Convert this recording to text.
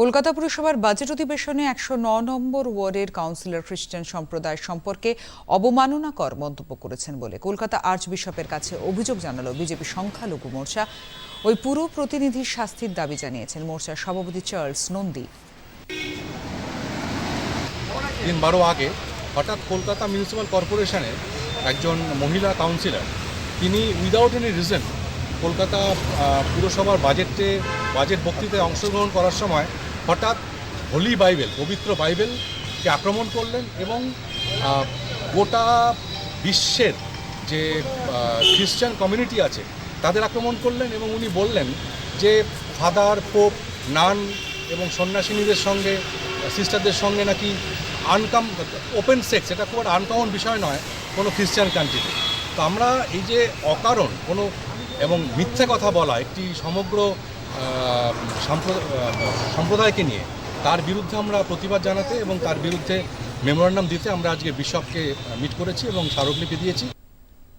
কলকাতা পুরসভার বাজেট অধিবেশনে একশো ন নম্বর ওয়ার্ডের কাউন্সিলর খ্রিস্টান সম্প্রদায় সম্পর্কে অবমাননাকর মন্তব্য করেছেন বলে কলকাতা আর্চ বিশপের কাছে অভিযোগ জানালো বিজেপি সংখ্যালঘু মোর্চা। ওই পুরো প্রতিনিধির শাস্তির দাবি জানিয়েছেন মোর্চার সভাপতি চার্লস নন্দী। দিন বারো আগে হঠাৎ কলকাতা মিউনিসিপ্যাল কর্পোরেশনের একজন মহিলা কাউন্সিলর, তিনি উইদাউট এনি রিজন কলকাতা পুরসভার বাজেটে বাজেট বক্তৃতায় অংশগ্রহণ করার সময় হঠাৎ হোলি বাইবেল, পবিত্র বাইবেলকে আক্রমণ করলেন এবং গোটা বিশ্বের যে খ্রিস্টান কমিউনিটি আছে, তাদের আক্রমণ করলেন এবং উনি বললেন যে, ফাদার, পোপ, নান এবং সন্ন্যাসিনীদের সঙ্গে, সিস্টারদের সঙ্গে নাকি আনকাম, ওপেন সেক্স, এটা খুব আনকমন বিষয় নয় কোনো খ্রিস্টান কান্ট্রিতে। তো আমরা এই যে অকারণ, কোনো এবং মিথ্যা কথা বলা, একটি সমগ্র সম্প্রদায়কে নিয়ে। তার বিরুদ্ধে আমরা প্রতিবাদ জানাতে এবং তার বিরুদ্ধে মেমোরান্ডাম দিতে আমরা আজকে বিশপকে মিট করেছি এবং স্মারকলিপি দিয়েছি।